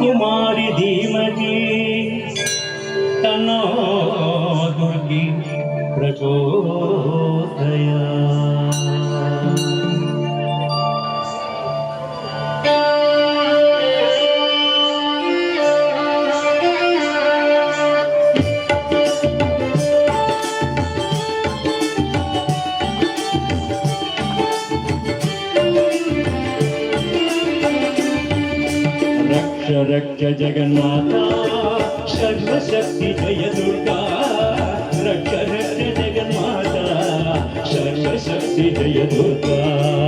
कुमारी धीमती तनो दुर्गी प्रचो రక్ష జగన్మాత సర్వశక్తి జయ దుర్గా. రక్ష రక్ష జగన్మాత సర్వశక్తి జయ దుర్గా.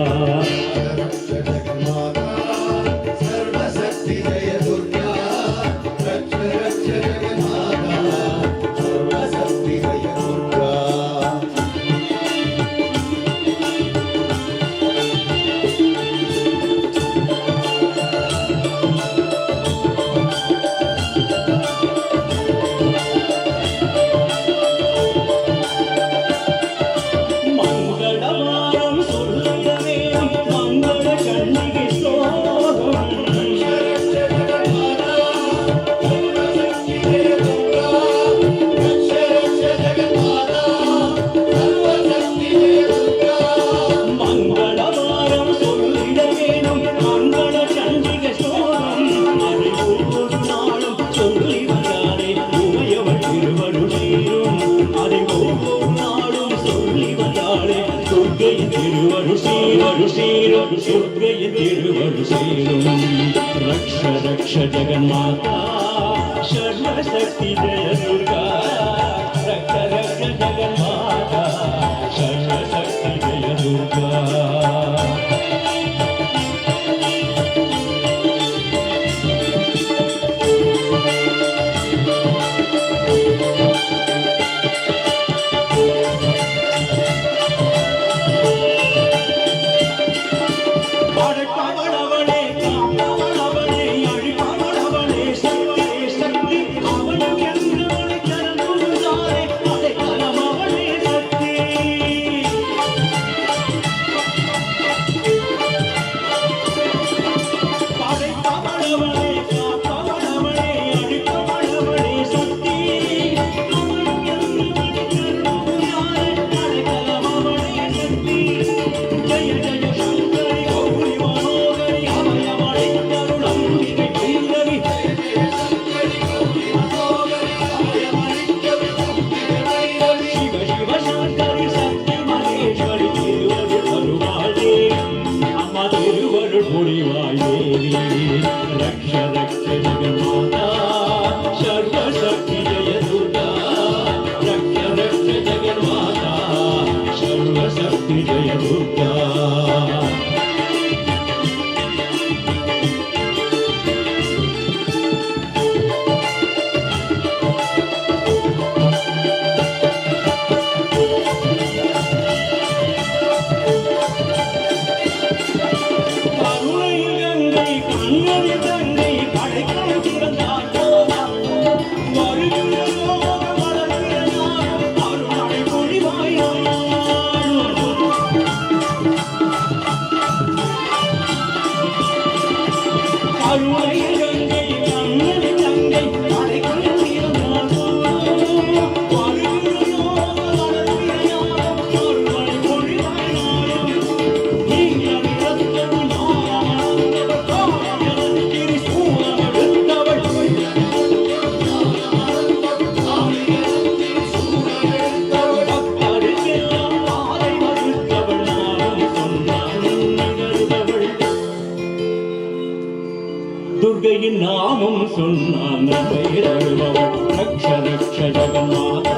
रक्ष रक्ष जगन्माता शर्मशक्ति जय दुर्गा रक्ष रक्ष जगन्माता Arwah దుర్గயின் நாமம் சொன்னான் பெயர் அழுபவன் ரக்ஷ ரக்ஷ ஜகநாதா